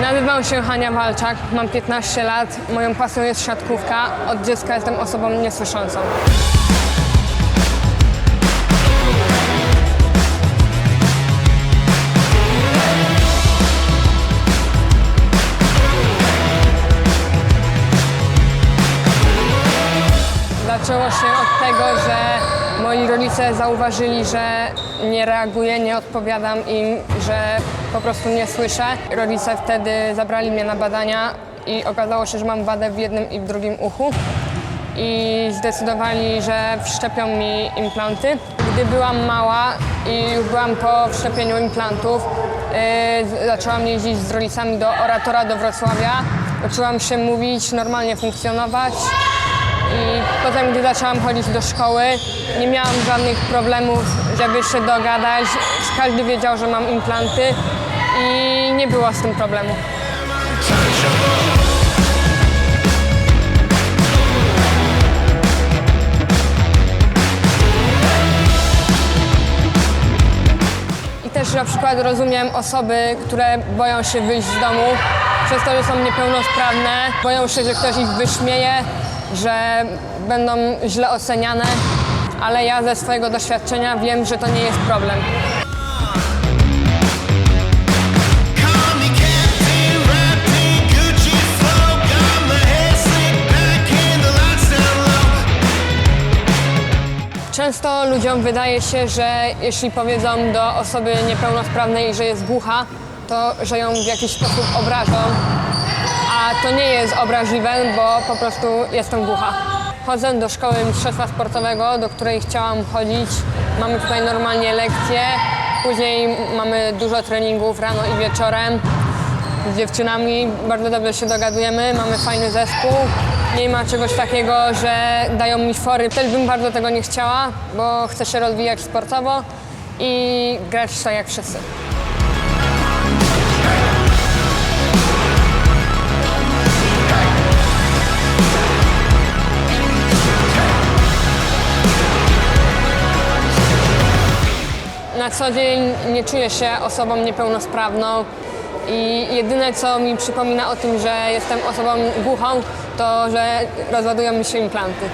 Nazywam się Hania Walczak, mam 15 lat, moją pasją jest siatkówka, od dziecka jestem osobą niesłyszącą. Zaczęło się od tego, że moi rodzice zauważyli, że nie reaguję, nie odpowiadam im, że po prostu nie słyszę. Rodzice wtedy zabrali mnie na badania i okazało się, że mam wadę w jednym i w drugim uchu. I zdecydowali, że wszczepią mi implanty. Gdy byłam mała i już byłam po wszczepieniu implantów, yy, zaczęłam jeździć z rodzicami do oratora do Wrocławia. Uczyłam się mówić, normalnie funkcjonować. I potem, gdy zaczęłam chodzić do szkoły, nie miałam żadnych problemów, żeby się dogadać. Każdy wiedział, że mam implanty i nie było z tym problemu. I też na przykład rozumiem osoby, które boją się wyjść z domu przez to, że są niepełnosprawne, boją się, że ktoś ich wyśmieje, że będą źle oceniane, ale ja ze swojego doświadczenia wiem, że to nie jest problem. Często ludziom wydaje się, że jeśli powiedzą do osoby niepełnosprawnej, że jest głucha, to że ją w jakiś sposób obrażą, a to nie jest obraźliwe, bo po prostu jestem głucha. Chodzę do szkoły mistrzostwa sportowego, do której chciałam chodzić. Mamy tutaj normalnie lekcje, później mamy dużo treningów rano i wieczorem z dziewczynami. Bardzo dobrze się dogadujemy, mamy fajny zespół. Nie ma czegoś takiego, że dają mi fory. Też bym bardzo tego nie chciała, bo chcę się rozwijać sportowo i grać tak jak wszyscy. Na co dzień nie czuję się osobą niepełnosprawną i jedyne co mi przypomina o tym, że jestem osobą głuchą, to że rozładują mi się implanty.